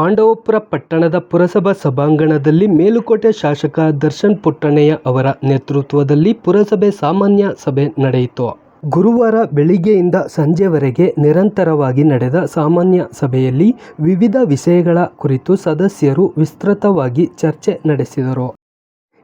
ಪಾಂಡವಪುರ ಪಟ್ಟಣದ ಪುರಸಭಾ ಸಭಾಂಗಣದಲ್ಲಿ ಮೇಲುಕೋಟೆ ಶಾಸಕ ದರ್ಶನ್ ಪುಟ್ಟಣ್ಣಯ್ಯ ಅವರ ನೇತೃತ್ವದಲ್ಲಿ ಪುರಸಭೆ ಸಾಮಾನ್ಯ ಸಭೆ ನಡೆಯಿತು. ಗುರುವಾರ ಬೆಳಿಗ್ಗೆಯಿಂದ ಸಂಜೆವರೆಗೆ ನಿರಂತರವಾಗಿ ನಡೆದ ಸಾಮಾನ್ಯ ಸಭೆಯಲ್ಲಿ ವಿವಿಧ ವಿಷಯಗಳ ಕುರಿತು ಸದಸ್ಯರು ವಿಸ್ತೃತವಾಗಿ ಚರ್ಚೆ ನಡೆಸಿದರು.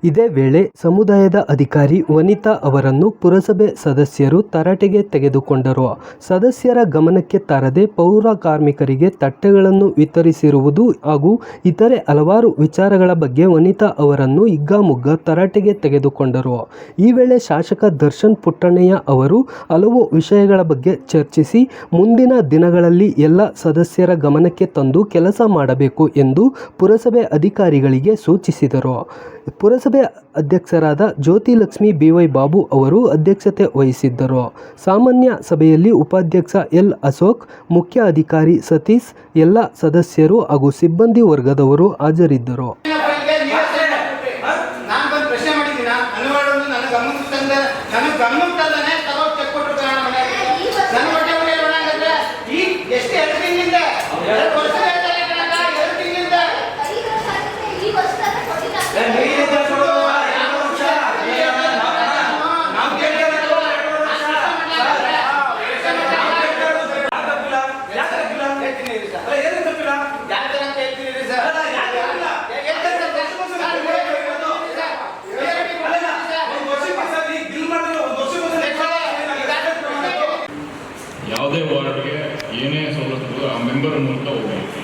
ಇದೇ ವೇಳೆ ಸಮುದಾಯದ ಅಧಿಕಾರಿ ವನಿತಾ ಅವರನ್ನು ಪುರಸಭೆ ಸದಸ್ಯರು ತರಾಟೆಗೆ ತೆಗೆದುಕೊಂಡರು. ಸದಸ್ಯರ ಗಮನಕ್ಕೆ ತರದೆ ಪೌರ ಕಾರ್ಮಿಕರಿಗೆ ತಟ್ಟೆಗಳನ್ನು ವಿತರಿಸಿರುವುದು ಹಾಗೂ ಇತರೆ ಹಲವಾರು ವಿಚಾರಗಳ ಬಗ್ಗೆ ವನಿತಾ ಅವರನ್ನು ಹಿಗ್ಗಾಮುಗ್ಗಾ ತರಾಟೆಗೆ ತೆಗೆದುಕೊಂಡರು. ಈ ವೇಳೆ ಶಾಸಕ ದರ್ಶನ್ ಪುಟ್ಟಣ್ಣಯ್ಯ ಅವರು ಹಲವು ವಿಷಯಗಳ ಬಗ್ಗೆ ಚರ್ಚಿಸಿ, ಮುಂದಿನ ದಿನಗಳಲ್ಲಿ ಎಲ್ಲ ಸದಸ್ಯರ ಗಮನಕ್ಕೆ ತಂದು ಕೆಲಸ ಮಾಡಬೇಕು ಎಂದು ಪುರಸಭೆ ಅಧಿಕಾರಿಗಳಿಗೆ ಸೂಚಿಸಿದರು. ಪುರಸಭೆ ಅಧ್ಯಕ್ಷರಾದ ಜ್ಯೋತಿ ಲಕ್ಷ್ಮಿ ಬಿವೈ ಬಾಬು ಅವರು ಅಧ್ಯಕ್ಷತೆ ವಹಿಸಿದ್ದರು. ಸಾಮಾನ್ಯ ಸಭೆಯಲ್ಲಿ ಉಪಾಧ್ಯಕ್ಷ ಎಲ್ ಅಶೋಕ್ ಮುಖ್ಯ ಅಧಿಕಾರಿ ಸತೀಶ್, ಎಲ್ಲ ಸದಸ್ಯರು ಹಾಗೂ ಸಿಬ್ಬಂದಿ ವರ್ಗದವರು ಹಾಜರಿದ್ದರು ನಾನು ಬಂದು ಪ್ರಶ್ನೆ ಮಾಡಿದ್ದೀನ ಅನುವಾಡೊಂದು ನನ್ನ ಗಮನಕ್ಕೆ ತಂದ ನನಗೆ ಗಮನಕ್ಕೆ ತಂದಾನೆ ತಗೋ ಚೆಕ್ ಕೊಟ್ಟರು ಕಾರಣ ಮನೆಗೆ ನನ್ನ ಹೊಟ್ಟೆ ಮನೆ ಒಳಗಂದ್ರೆ ಈ ಎಷ್ಟು ಎರಡು ತಿಂಗಳಿಂದ ಎರಡು ವರ್ಷ ಆಯ್ತಲ್ಲ ಕಣಕ್ಕ, ಎರಡು ತಿಂಗಳಿಂದ ನಾವು ಕೇಳಿರೋದು ಹೇಳ್ತೀನಿ ಇರಿ ಸರ್. ಯಾರ್ ತರ ಅಂತ ಹೇಳ್ತೀನಿ ಇರಿ ಸರ್. ಹೇಳ್ತೀನಿ ಸರ್. ಸರ್, ಯಾವುದೇ ವಾರ್ಡ್ಗೆ ಏನೇ ಸವಲತ್ತು ಆ ಮೆಂಬರ್ ಮೂಲಕ ಹೋಗಬೇಕು.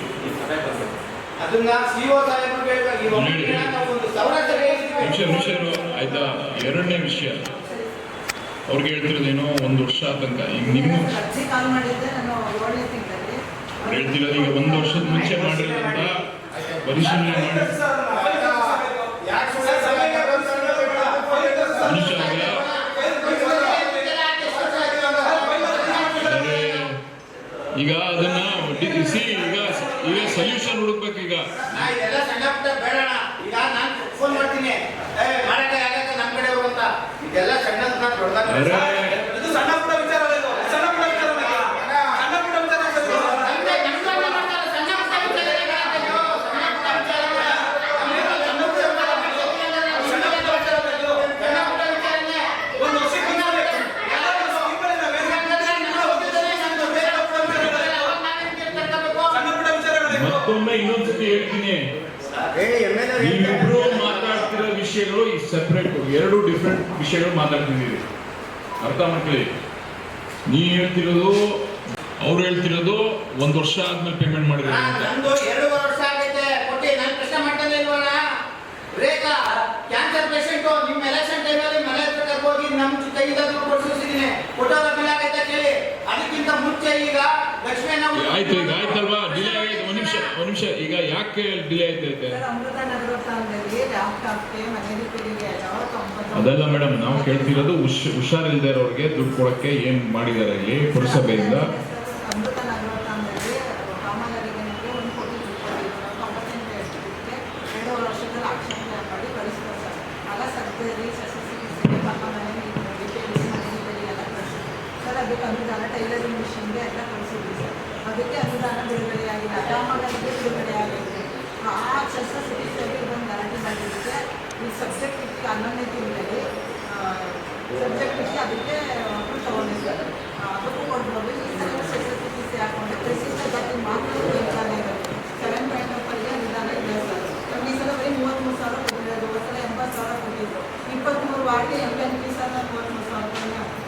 ಅದನ್ನ ಸಿಒ ಸಾಹೇಬ್ರು ಹೇಳ್ಬೇಕು. ಆಯ್ತಾ? ಎರಡನೇ ವಿಷಯ. ಅವ್ರಿಗೆ ಹೇಳ್ತಿರೋದೇನೋ ಒಂದು ವರ್ಷ ಆತಂಕ. ಈಗ ನಿಮ್ಮ ಹೇಳ್ತಿರೋದು ಈಗ ಒಂದು ವರ್ಷದ ಮುಂಚೆ ಮಾಡಿರೋದ್ರಿಂದ ಪರಿಶೀಲನೆ ಮಾಡಿ ಯಾಕೆ ಸುಳ್ಳು ಸಭೆಗೆ ಬಂದು ಸಭೆ ಬೇಡ? ಮನುಷ್ಯ ಅಲ್ಲ. ಅದೇ ಈಗ ಅದನ್ನ ಸಿ ಈಗ ಈಗ ಸೊಲ್ಯೂಷನ್ ಹುಡುಕ್ಬೇಕು ಈಗ. ನಾ ಇದೆಲ್ಲ ಸಣ್ಣ ಪುಟ್ಟ ಬೇಡಣ ಈಗ ನಾನು ಫೋನ್ ಮಾಡ್ತೀನಿ. ಮಾಡಕ್ಕೆ ಆಗಕ್ಕೆ ನಮ್ಮ ಕಡೆ ಹೋಗು ಅಂತ ಇದೆಲ್ಲ ಸಣ್ಣದ್ ನಾನು ದೊಡ್ಡದಾಗ ಇದು ಸಣ್ಣ ಪುಟ್ಟ ಇನ್ನೊಂದು ಇನ್ನೊಂದ್ಸತಿ ಹೇಳ್ತೀನಿ. ನೀವಿಬ್ರು ಮಾತಾಡ್ತಿರೋ ವಿಷಯಗಳು ಈ ಸೆಪರೇಟ್ ಎರಡು ಡಿಫ್ರೆಂಟ್ ವಿಷಯಗಳು ಮಾತಾಡ್ತಿದ್ದೀರಿ. ಅರ್ಥ ಮಾಡ್ಕೊಳ್ಳಿ. ನೀ ಹೇಳ್ತಿರೋದು ಅವ್ರು ಹೇಳ್ತಿರೋದು ಒಂದ್ ವರ್ಷ ಆದ್ಮೇಲೆ ಪೇಮೆಂಟ್ ಮಾಡಿದ್ರೆ ಆಯ್ತು ಈಗ ಆಯ್ತಲ್ವಾ? ಒಂದ್ ನಿಮಿಷ ಈಗ ಯಾಕೆ ಡಿಲೇ ಆಯ್ತೈತೆ ಅದೆಲ್ಲ ಮೇಡಮ್ ನಾವು ಕೇಳ್ತಿರೋದು ಹುಷ್ ಹುಷಾರಿಲ್ದೇ ಇರೋರಿಗೆ ದುಡ್ಡು ಕೊಡಕ್ಕೆ ಏನ್ ಮಾಡಿದ್ದಾರೆ ಇಲ್ಲಿ ಪುರಸಭೆಯಿಂದ? ಸರ್ ಆಗ ಅದಕ್ಕೆ ಅನುದಾನ ಬಿಡುಗಡೆಯಾಗಿದೆ ಆಗಿದೆ ಬಿಡುಗಡೆಯಾಗಿದೆ ಆ ಆಗೈತೆ ಆ ಶಸ್ತ್ರಚಿಕಿತ್ಸೆಗೆ ಇದೊಂದು ಗಲಾಟೆ ಮಾಡಿದ್ದಕ್ಕೆ ಈ ಸಬ್ಜೆಕ್ಟ್ ಹನ್ನೊಂದನೇ ತಿಂಗಳಲ್ಲಿ ಸಬ್ಜೆಕ್ಟ್ ಇಟ್ಟು ಅದಕ್ಕೆ ಮಕ್ಕಳು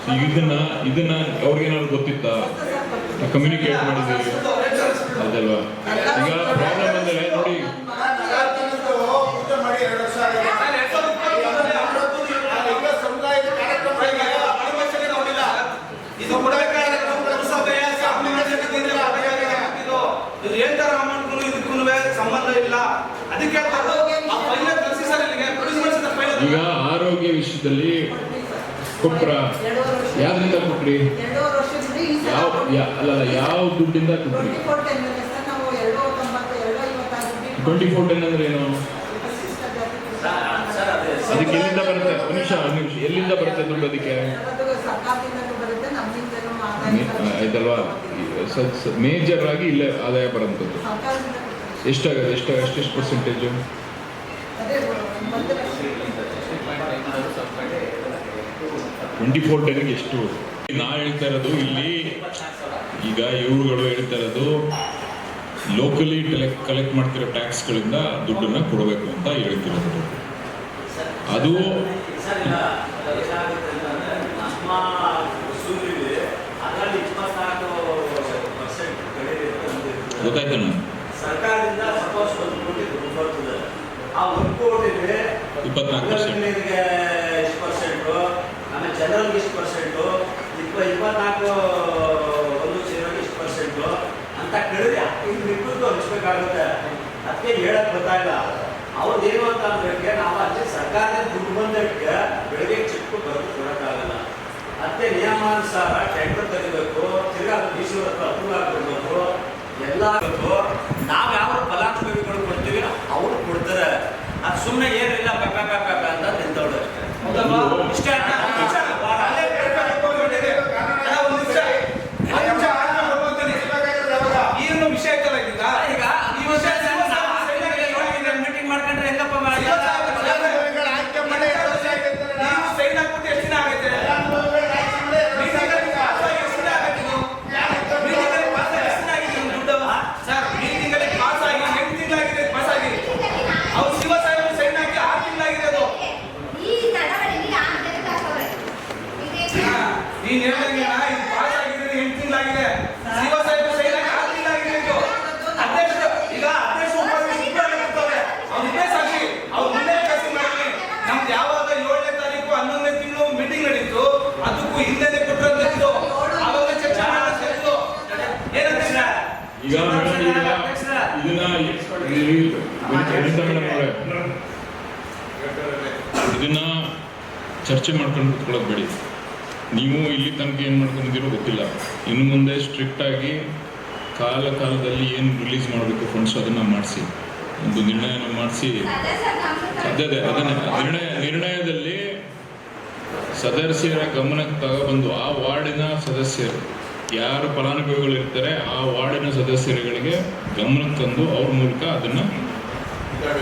ಈಗ ಇದನ್ನ ಇದನ್ನ ಅವ್ರಿಗೇನಾದ್ರು ಗೊತ್ತಿತ್ತಾ? ಕಮ್ಯುನಿಕೇಟ್ ಮಾಡಿದ್ದೀವಿ ಅದಲ್ವಾ? ಈಗ ಪ್ರಾಬ್ಲಮ್ ಅಂದ್ರೆ ನೋಡಿ. ಈಗ ಆರೋಗ್ಯ ವಿಷಯದಲ್ಲಿ ಕೊಟ್ರ ಯಾವ್ದ್ರಿಂದ ಕೊಟ್ರಿ? ಯಾವ ಅಲ್ಲಲ್ಲ, ಯಾವ ದುಡ್ಡಿಂದ ಕೊಟ್ರಿ? ಟ್ವೆಂಟಿ ಫೋರ್ ಟೆನ್ ಅಂದ್ರೆ ಏನು? ಅದಕ್ಕೆ ಎಲ್ಲಿಂದ ಬರುತ್ತೆ? ನಿಮಿಷ ನಿಮಿಷ. ಎಲ್ಲಿಂದ ಬರುತ್ತೆ ದುಡ್ಡು ಅದಕ್ಕೆ? ಆಯ್ತಲ್ವಾ? ಮೇಜರ್ ಆಗಿ ಇಲ್ಲೇ ಆದಾಯ ಕೊಡ್ತಾರೆ. ಎಷ್ಟಾಗತ್ತೆ? ಎಷ್ಟು ಎಷ್ಟೆಷ್ಟು ಪರ್ಸೆಂಟೇಜು ಅದೇ ಒಂದು ಲಕ್ಷ ಟ್ವೆಂಟಿ ಫೋರ್ ಟೆನ್ಗೆ ಎಷ್ಟು? ನಾ ಹೇಳ್ತಾ ಇರೋದು ಇಲ್ಲಿ ಈಗ ಇವರುಗಳು ಹೇಳ್ತಾ ಇರೋದು ಲೋಕಲಿ ಕಲೆಕ್ಟ್ ಮಾಡ್ತಿರೋ ಟ್ಯಾಕ್ಸ್ಗಳಿಂದ ದುಡ್ಡನ್ನು ಕೊಡಬೇಕು ಅಂತ ಹೇಳ್ತಿರೋದು. ಅದು. ಸರ್ಕಾರದಿಂದ ಸಪೋಸ್ ಒಂದು ಕೋಟಿ ಬರ್ತದೆ ಆ ಒಂದು ಕೋಟಿಗೆ ಇಪ್ಪತ್ನಾಲ್ಕು ಪರ್ಸೆಂಟ್ ಅಂಗಡಿಗಳಿಗೆ ಇಷ್ಟು ಪರ್ಸೆಂಟು ಆಮೇಲೆ ಜನರಲ್ಗೆ ಇಷ್ಟು ಪರ್ಸೆಂಟು ಇಪ್ಪ ಇಪ್ಪತ್ನಾಲ್ಕು, ಒಂದು ಸೇರೋಗೆ ಇಷ್ಟು ಪರ್ಸೆಂಟು ಅಂತ ಕೇಳಿದ್ರೆ ಇನ್ನು ಇಬ್ಬರಿಗೂ ಹಂಚ್ಬೇಕಾಗುತ್ತೆ ಅದಕ್ಕೆ ಹೇಳಕ್ ಗೊತ್ತಾಗಲ್ಲ ಅವ್ರದ್ದು ಏನು ಅಂತ ಅಂದ್ರೆ ನಾವು ಅಲ್ಲಿ ಸರ್ಕಾರದ ದುಡ್ಡು ಬಂದಕ್ಕೆ ಬೆಳಗ್ಗೆ ಚಿಕ್ಕು ಬರೆದು ಕೊಡೋಕ್ಕಾಗಲ್ಲ. ಅದಕ್ಕೆ ನಿಯಮಾನುಸಾರ ಟೆಂಡರ್ ತೆಗಿಬೇಕು, ತಿರ್ಗಾ ಈಶ್ವರ ಹತ್ರ ಅಪ್ರೂವ್ ಆಗಿರ್ಬೇಕು ಎಲ್ಲ ಆಗ್ಬೇಕು. ನಾವು ಯಾವ ಫಲಾನುಭವಿಗಳು ಕೊಡ್ತೀವಿ, ಅವ್ರು ಕೊಡ್ತಾರೆ. ಅದು ಸುಮ್ಮನೆ ಏನಿಲ್ಲ, ಪಕ್ಕ ಪೆಪ್ಪ ಅಂತ ನಿಂತವ್ರು ಅಷ್ಟೇ ಹೌದಲ್ವಾ? ಇಷ್ಟೇ ಅಣ್ಣ? ಇಷ್ಟೇ ಅಣ್ಣ? ಅಲ್ಲೇ ಕೇಳ್ಬೇಕು ಅಂದ್ಕೊಂಡಿದ್ದೆ. ಅಣ್ಣ, ಒಂದ್ ನಿಮಿಷ. ಒಂದ್ ನಿಮಿಷ ಆದ್ಮೇಲೆ ಹೋಗ್ತೀನಿ. ಈ ಒಂದು ವಿಷಯ ಐತಲ್ಲ ಈಗ ಈಗ ಈ ವರ್ಷ ಮೀಟಿಂಗ್ ಮಾಡ್ಕೊಂಡ್ರೆ ಹೆಂಗಪ್ಪ ಮಾಡಿ ಫಲಾನುಭವಿಗಳ ಆಯ್ಕೆ ಮಾಡಿ ಎರಡು ವರ್ಷ ಆಯ್ತು ಅಂತಾರಣ್ಣ. ನೀವು ಸೈನ್ ಹಾಕ್ಬಿಟ್ಟು ಎಷ್ಟು ದಿನ ಆಗೈತೆ ಫಲಾನುಭವಿಗಳ ಆಯ್ಕೆ ಮಾಡಿ ಎರಡು ವರ್ಷ ಮೀಟಿಂಗಲ್ಲಿ ಆಯ್ತು. ಪಾಸ್ ಆಗಿ ಎಷ್ಟು ದಿನ ಆಗೈತೆ ನೀವು? ಮೀಟಿಂಗಲ್ಲಿ ಪಾಸ್ ಆಗಿ ಎಷ್ಟು ದಿನ ಆಗಿದೆ ನಿಮ್ಮ ದುಡ್ಡು? ಸರ್, ಮೀಟಿಂಗಲ್ಲಿ ಪಾಸ್ ಆಗಿ ಎಂಟು ತಿಂಗಳಾಗಿದೆ ಪಾಸ್ ಆಗಿ ಅವ್ರು ಶಿವ ಸಾಹೇಬ್ ಸೈನ್ ಹಾಕಿ ಆರು ತಿಂಗಳಾಗಿದೆ ಅದು ಹಾ, ನೀನ್ ಹೇಳ್ದಂಗೆ ಅಣ್ಣ, ಇದು ಪಾಸ್ ಆಗಿದೆ ಎಂಟು ತಿಂಗಳಾಗಿದೆ ಶಿವ ಸಾಹೇಬ್ ಸೈನ್ ಹಾಕಿ ಆರು ತಿಂಗಳಾಗಿದೆ ಇದು ಅಧ್ಯಕ್ಷರು ಈಗ ಅಧ್ಯಕ್ಷ ಉಪಾಧ್ಯಕ್ಷ ಇಬ್ಬರೇ ಇರ್ತಾರೆ ಅವ್ರು ಇಬ್ಬರೇ ಸಾಕ್ಷಿ ಅವ್ರು ಮುಂದೆ ಕೆಲಸ ಮಾಡಿ ನಮ್ದು ಯಾವಾಗ ಏಳನೇ ತಾರೀಕು ಹನ್ನೊಂದನೇ ತಿಂಗಳು ಮೀಟಿಂಗ್ ನಡೀತು ಅದಕ್ಕೂ ಹಿಂದೆನೆ ಕೊಟ್ಟಂತಿದ್ದು ಆವಾಗ ಚರ್ಚೆ ಮಾಡಿದ್ದು ಏನಂತ ಈಗ ಇದನ್ನ ಚರ್ಚೆ ಮಾಡ್ಕೊಂಡು ಕುತ್ಕೊಳ್ಳೋದು ಬೇಡಿ. ನೀವು ಇಲ್ಲಿ ತನಕ ಏನು ಮಾಡ್ಕೊಂಡಿದ್ದೀರೋ ಗೊತ್ತಿಲ್ಲ. ಇನ್ನು ಮುಂದೆ ಸ್ಟ್ರಿಕ್ಟ್ ಆಗಿ ಕಾಲ ಕಾಲದಲ್ಲಿ ಏನು ರಿಲೀಸ್ ಮಾಡಬೇಕು ಫಂಡ್ಸ್ ಅದನ್ನ ಮಾಡಿಸಿ. ಒಂದು ನಿರ್ಣಯನ ಮಾಡಿಸಿ. ಅದೇ ಅದೇ ಅದನ್ನ ನಿರ್ಣಯ ನಿರ್ಣಯದಲ್ಲಿ ಸದಸ್ಯರ ಗಮನಕ್ಕೆ ತಗೊಬಂದು ಆ ವಾರ್ಡಿನ ಸದಸ್ಯರು. ಯಾರು ಫಲಾನುಭವಿಗಳು ಇರ್ತಾರೆ ಆ ವಾರ್ಡಿನ ಸದಸ್ಯರುಗಳಿಗೆ ಗಮನ ತಂದು ಅವ್ರ ಮೂಲಕ ಅದನ್ನ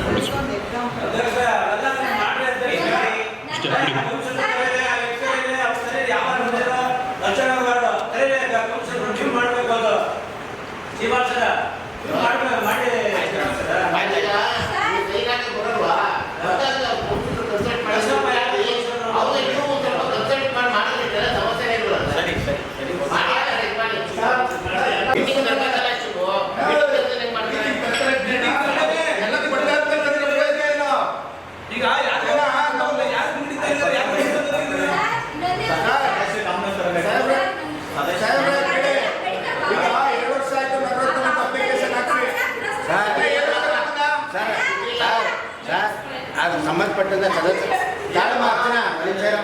ಕೊಡಿಸ್ಬೇಕು ಒಂದು ಎಕ್ಸಾಂಪಲ್ ಅಧ್ಯಕ್ಷ, ಅವೆಲ್ಲ ನೀವು ಮಾಡ್ರಿ ಅಂತ ಹೇಳಿ. ಇಷ್ಟೇ ಬಿಡಿ. ಕೌನ್ಸಿಲರ್ ಕರೀರಿ, ಆ ವ್ಯಕ್ತಿ ಕರೀರಿ, ಅವ್ರು ಕರೀರಿ, ಯಾವಾಗ ಬಂದಿರೋ ಲಕ್ಷಣ ಬೇಡ. ಕರೀರಿ, ಆ ಕೌನ್ಸಿಲರ್ review ಮಾಡ್ಬೇಕು ಅದು. ಶ್ರೀನಿವಾಸ್ ಸರ, review ಮಾಡ್ಬೇಕು, ಮಾಡಿ ಶ್ರೀನಿವಾಸ್ ಸರ. ಆಯ್ತು ಈಗ ನೀವು ಸೈನ್ ಹಾಕಿ ಕೊಡಲ್ವಾ? ಗೊತ್ತಾಗ್ತದೆ, ಅವ್ರು ಕೊಟ್ಟಿದ್ದು consult ಮಾಡಿ. ಸ್ವಲ್ಪ ಯಾರು ಅವ್ರು ನೀವು ಒಂದ್ ಸ್ವಲ್ಪ consult ಮಾಡಿ ಮಾಡಿದ್ರೆ ಸಮಸ್ಯೆನೇ ಇಲ್ವಲ್ಲ? ಸರಿ, ಸರಿ, ಸರಿ. ಮಾಡಿ, ಮಾಡಿ, ಮಾಡಿ. Meeting ನಡೆದಲ್ಲ ಶಿವು. Meeting ನಡೆದ್ರೆ ಹೆಂಗ್ ಮಾಡ್ತಾರೆ? ಎಲ್ಲ ಕೊಟ್ಟಾದ್ಮೇಲೆ ನನಗೆ ಪ್ರಯೋಜನ ಇಲ್ಲ. ಈಗ ಯಾಕಂದ್ರೆ ನಾವು ಯಾರು ದುಡಿತಾ ಇದ್ದಾರೆ ಯಾರು ದುಡಿತಾ ಇದ್ದಾರೆ ಸಾಹೇಬ್ರೆ, ಕೇಳಿ. ಈಗ ಎರಡು ವರ್ಷ ಆಯ್ತು ನಲವತ್ತೊಂಬತ್ತು ಅಪ್ಲಿಕೇಶನ್ ಹಾಕ್ರಿ ಸರ್ ಸರ್ ಸರ್ ಅದು ಸಂಬಂಧಪಟ್ಟಂತ ಸದಸ್ಯ ಯಾರಮ್ಮ ಅರ್ಚನಾ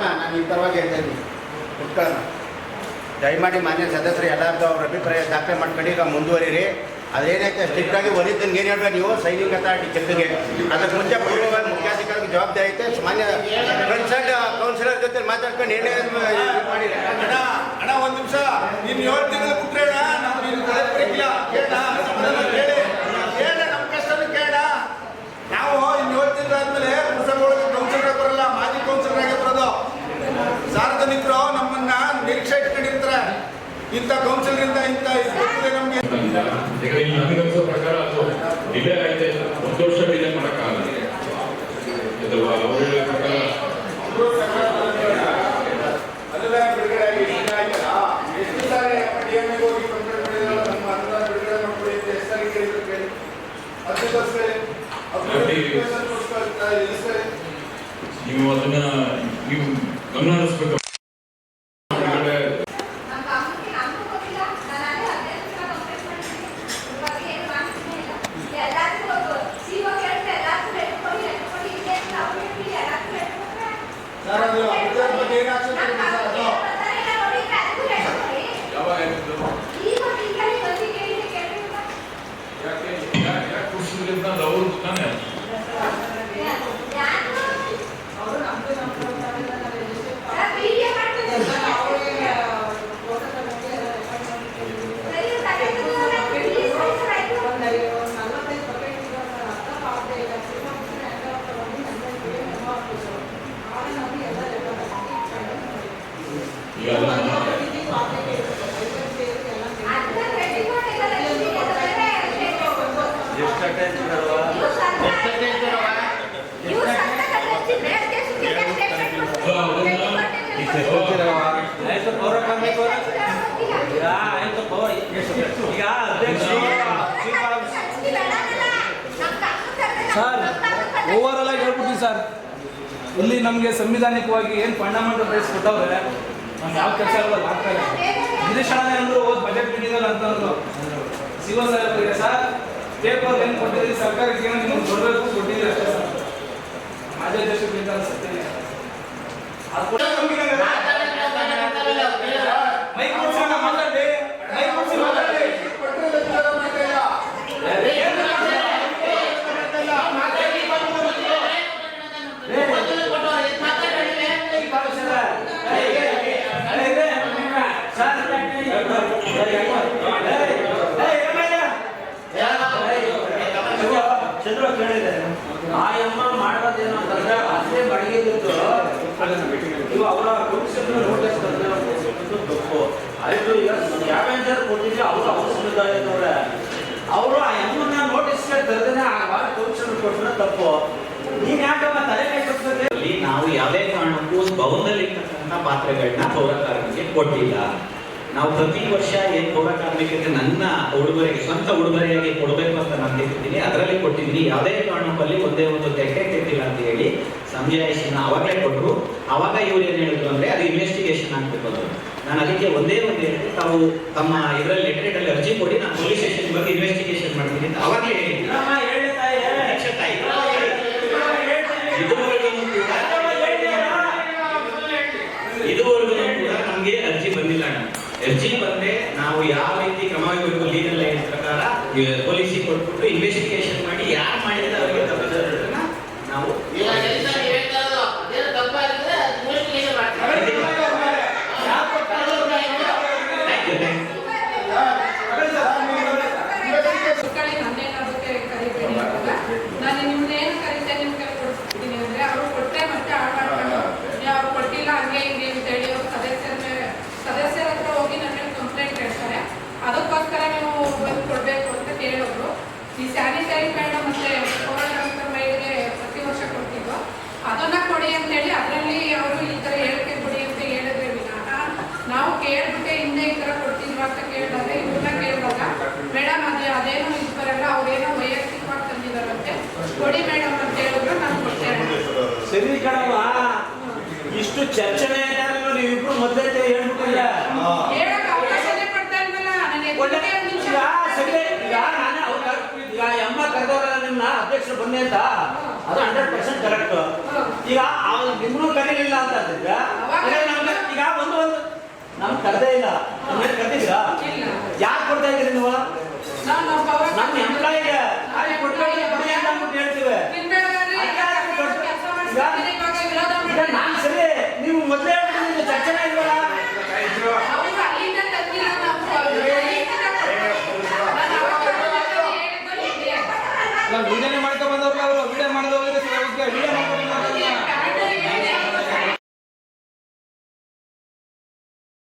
ನಾನು ಈ ಪರವಾಗಿ ಹೇಳ್ತೀನಿ ಇದ್ದೀನಿ. ಕುತ್ಕೊಳ್ಳಮ್ಮ ದಯಮಾಡಿ ಮಾನ್ಯ ಸದಸ್ಯರು ಎಲ್ಲರದ್ದು ಅವ್ರ ಅಭಿಪ್ರಾಯ ದಾಖಲೆ ಮಾಡ್ಕೊಂಡು ಈಗ ಮುಂದುವರಿರಿ. ಅದೇನೈತೆ ಸ್ಟ್ರಿಕ್ಟ್ ಆಗಿ ಒಲಿದಂಗೆ ಏನು ಹೇಳ್ಬೇಕು ನೀವು? ಸೈನಿಕ ಅಥಾರಿಟಿ ಚೆಕ್ಗೆ ಅದಕ್ಕೆ ಮುಂಚೆ ಪೂರ್ವವಾಗಿ ಮುಖ್ಯಾಧಿಕಾರಿಗೆ ಜವಾಬ್ದಾರಿ ಐತೆ. ಮಾನ್ಯ ಕನ್ಸಲ್ಟ್ ಕೌನ್ಸಿಲರ್ ಜೊತೆ ಮಾತಾಡ್ಕೊಂಡು ಏನೇ ಮಾಡಿರಿ. ಅಣ್ಣ ಅಣ್ಣ, ಒಂದು ನಿಮಿಷ. ಇನ್ ಏಳು ಸಾರ್ವಜನಿಕರು ನಮ್ಮನ್ನ ನಿರೀಕ್ಷೆ ಇಟ್ಕೊಂಡಿರ್ತಾರೆ. ಇಂಥ ಕೌನ್ಸಿಲರಿಂದ ಇಂಥ ನಮ್ಗೆ. ನನಗನ್ಸೋ ಪ್ರಕಾರ ಅದು ಡಿಲೇ ಆಯ್ತು ಒಂದು ವರ್ಷ ಡಿಲೇ ಮಾಡೋಕ್ಕಾಗಲ್ಲ. ಇದಲ್ವಾ ಪ್ರಕಾರ ಅಲ್ಲ ಬಿಡುಗಡೆ ಆಗಿ ಇಷ್ಟ ಆಯ್ತಲ್ಲ ಎಷ್ಟು ಸಾರಿ ಡಿಎಂಎ ಹೋಗಿ ಕಂಪ್ಲೇಂಟ್ ಮಾಡಿದಾರಲ್ಲ ನಮ್ಮ ಅನುದಾನ ಬಿಡುಗಡೆ ಮಾಡ್ಕೊಡಿ ಅಂತ ಎಷ್ಟು ಸಾರಿ ಕೇಳಿದ್ರು ಕೇಳಿ ಹದಿನೈದು ವರ್ಷ ನೀವು ಅದನ್ನ ನೀವು ಗಮನ ಹರಿಸ್ಬೇಕು ಹೊರಗಡೆ ಸರ್ ಅದು ಅದ್ರ ಬಗ್ಗೆ ಏನು ಆಕ್ಷನ್ ತಗೊಂಡ್ರಿ ಸರ್ ಅದು ಯಾವಾಗ ಆಯ್ತು ಯಾಕೆ ಯಾಕೆ ಯಾಕೆ ಕೂರ್ಸಿದ್ರಿಂದ ಅದು ಅವ್ರದ್ದು ತಾನೇ ಅವರು ನಮ್ದು ನಮ್ಮ ರಿಜಿಸ್ಟರ್ ಎಷ್ಟು ಗಂಟೆ ಅಂತಿದ್ದಾರವ? ಆಯ್ತು ಪೌರ ಕಾಣ್ಬೇಕು ಈಗ ಆಯ್ತು ಪೌರ ಈಗ ಅಧ್ಯಕ್ಷರು ಸರ್ ಓವರ್ ಆಲ್ ಆಗಿ ಹೇಳ್ಬಿಡ್ತೀನಿ ಸರ್. ಇಲ್ಲಿ ನಮಗೆ ಸಂವಿಧಾನಿಕವಾಗಿ ಏನು ಫಂಡಮೆಂಟಲ್ ರೈಟ್ಸ್ ಕೊಟ್ಟವ್ರೆ ನಮ್ಗೆ ಯಾವ ಕೆಲಸ ಇರೋಲ್ಲ ಆಗ್ತಾ ಇಲ್ಲ. ಅಣ್ಣ ಅಂದ್ರು ಹೋದ್ ಬಜೆಟ್ ಮೀಟಿಂಗಲ್ಲಿ ಅಂತಂದ್ರು ಸಿಗೋ ಸರ್ ಅವರಿಗೆ ಸರ್. ಪೇಪರ್ ಏನು ಕೊಟ್ಟಿದ್ದೀರಿ ಸರ್ಕಾರಕ್ಕೆ ಏನೋ ನಿಮ್ಗೆ ಕೊಡಬೇಕು ಕೊಟ್ಟಿದ್ದೀರಿ ಅಷ್ಟೇ ಸರ್. ಮಾಜಿ ಅಧ್ಯಕ್ಷರಿಂದ ಸತ್ಯ. ಅದು ಅವರ ನೋಟಿಸ್ ತಪ್ಪು ಆಯ್ತು ಕೊಟ್ಟಿದ್ವಿ ಅವರು ಅವಶ್ಯಕತೆ ಅವರು ಆ ತಪ್ಪು. ನೀನ್ ತಲೆ ನಾವು ಯಾವುದೇ ಕಾರಣಕ್ಕೂ ಪಾತ್ರಗಳನ್ನ ಪೌರ ಕಾರ್ಮಿಕರಿಗೆ ಕೊಟ್ಟಿಲ್ಲ. ನಾವು ಪ್ರತಿ ವರ್ಷ ಏನು ಕಾರ್ಮಿಕರಿಗೆ ನನ್ನ ಉಡುಗೊರೆಗೆ, ಸ್ವಂತ ಉಡುಗೊರೆಯಾಗಿ ಕೊಡಬೇಕು ಅಂತ ನಾನು ತಿಳ್ತಿದ್ದೀನಿ ಅದರಲ್ಲಿ ಕೊಟ್ಟಿದ್ದೀನಿ. ಯಾವುದೇ ಕಾರಣಕ್ಕಲ್ಲಿ ಒಂದೇ ಒಂದು ತೆಕ್ಕೆ ತೆಟ್ಟಿಲ್ಲ ಅಂತ ಹೇಳಿ ಸಂಜಾಯಿಷಿನ ಅವಾಗಲೇ ಕೊಟ್ಟರು. ಅವಾಗ ಇವ್ರು ಏನು ಹೇಳಿದ್ರು ಅಂದ್ರೆ ಅದು ಇನ್ವೆಸ್ಟಿಗೇಷನ್ ಅದು ನಾನು ಅದಕ್ಕೆ ಒಂದೇ ಒಂದು ಹೇಳಿದೆ ತಾವು ತಮ್ಮ ಇದರಲ್ಲಿ ಲೆಟರ್ ಅರ್ಜಿ ಕೊಡಿ, ನಾನು ಪೊಲೀಸ್ ಸ್ಟೇಷನ್ ಬಗ್ಗೆ ಇನ್ವೆಸ್ಟಿಗೇಷನ್ ಮಾಡ್ತೀನಿ ಅಂತ ಅವಾಗಲೇ ಹೇಳಿದ್ದೀನಿ ನಮ್ಮ ಹೇಳಿ ತಾಯಿ ಅಧ್ಯಕ್ಷ ತಾಯಿ. ಇದುವರೆಗೂ ಕೂಡ ಇದುವರೆಗೂ ಕೂಡ ನಮಗೆ ಅರ್ಜಿ ಬಂದಿಲ್ಲ ಅರ್ಜಿ ಬಂದ್ರೆ ನಾವು ಯಾವ ರೀತಿ ಕ್ರಮ ವಹಿಸಬೇಕು ಲೀಗಲ್ ಲೈನ್ ಪ್ರಕಾರ ಪೊಲೀಸಿಗೆ ಕೊಟ್ಬಿಟ್ಟು ಇನ್ವೆಸ್ಟಿಗೇಷನ್ ಮಾಡಿ ಯಾರು ಮಾಡಿದ್ರೆ ಅವರಿಗೆ ಸರ್ ನೀವು ಹೇಳ್ತಾ ಇರೋದು? ಅದೇನು ತಪ್ಪಾಗಿದ್ರೆ ಅದು investigation ಮಾಡ್ತೀವಿ. Thank you, thank you. ಮಕ್ಕಳಿ ನನ್ನೇನಾಗುತ್ತೆ ಕರಿಬೇಡಿ ಅಂತ ನಾನು ನಿಮ್ನೇನು ಕರಿತೆ ನಿಮ್ ಕೈ ಕೊಡ್ತೀನಿ ಅಂದ್ರೆ ಅವರು ಕೊಟ್ಟೆ ಮತ್ತೆ ಹಾಳು ಮಾಡ್ಕೊಂಡು ಅವ್ರು ಕೊಟ್ಟಿಲ್ಲ ಹಂಗೆ ಹಿಂಗೆ ಅಂತ ಹೇಳಿ ಅವ್ರು ಸದಸ್ಯರ ಮೇಲೆ- ಸದಸ್ಯರ ಹತ್ರ ಹೋಗಿ ನನ್ನ ಮೇಲೆ ಕಂಪ್ಲೇಂಟ್ ಹೇಳ್ತಾರೆ ಅದಕ್ಕೋಸ್ಕರ ನೀವು ಬಂದು ಕೊಡ್ಬೇಕು ಅಂತ ಕೇಳಿದ್ರು ಈ ಸ್ಯಾನಿಟರಿ ಪ್ಯಾಡ್ ಮತ್ತೆ ಪೌರಾಣಿಕ ಮಹಿಳೆಗೆ ಪ್ರತಿ ವರ್ಷ ಕೊಡ್ತಿದ್ದು ಅದನ್ನ ಕೊಡಿ ಅಂತ ಹೇಳಿ ಅದರಲ್ಲಿ ಅವರು ಈ ತರ ಹೇಳಿಕೆ ಕೊಡಿ ಅಂತ ಹೇಳಿದ್ರೆ ವಿನಃ ನಾವು ಕೇಳ್ಬಿಟ್ಟೆ ಹಿಂದೆ ಈ ತರ ಕೊಡ್ತಿದ್ವಾ ಅಂತ ಕೇಳಿದಾಗ ಇವ್ರನ್ನ ಕೇಳಿದಾಗ ಮೇಡಮ್ ಅದೇ ಅದೇನು ಇದು ಬರಲ್ಲ ಅವ್ರೇನೋ ವೈಯಕ್ತಿಕವಾಗಿ ತಂದಿದಾರಂತೆ ಕೊಡಿ ಮೇಡಮ್ ಅಂತ ಹೇಳಿದ್ರು ನಾನು ಕೊಟ್ಟೆ ಸರಿ ಕಣವ ಇಷ್ಟು ಚರ್ಚನೆ ಇದ್ದಾಗಲೂ ನೀವಿಬ್ರು ಮೊದಲೇ ಹೇಳ್ಬಿಟ್ಟಿಲ್ಲ ಈಗ ಸರಿ ಈಗ ನಾನು ಅವ್ರ ಈಗ ಅಮ್ಮ ಕರೆದವರ ನಿಮ್ಮ ಅಧ್ಯಕ್ಷರು ಬಂದೆ ಅಂತ? ಅದು ಹಂಡ್ರೆಡ್ ಪರ್ಸೆಂಟ್ ಕರೆಕ್ಟ್ ಈಗ ಅವ್ರು ನಿಮ್ಮನ್ನು ಕರೀಲಿಲ್ಲ ಅಂತ ಅಂತಿದ್ರ ಈಗ ನಮ್ಗೆ ಈಗ ಒಂದು ಒಂದು ನಮ್ಗೆ ಕರೆದೇ ಇಲ್ಲ. ಕರೆದಿಲ್ಲ ಯಾಕೆ ಕೊಡ್ತಾ ಇದ್ದೀರಿ ನಾವು?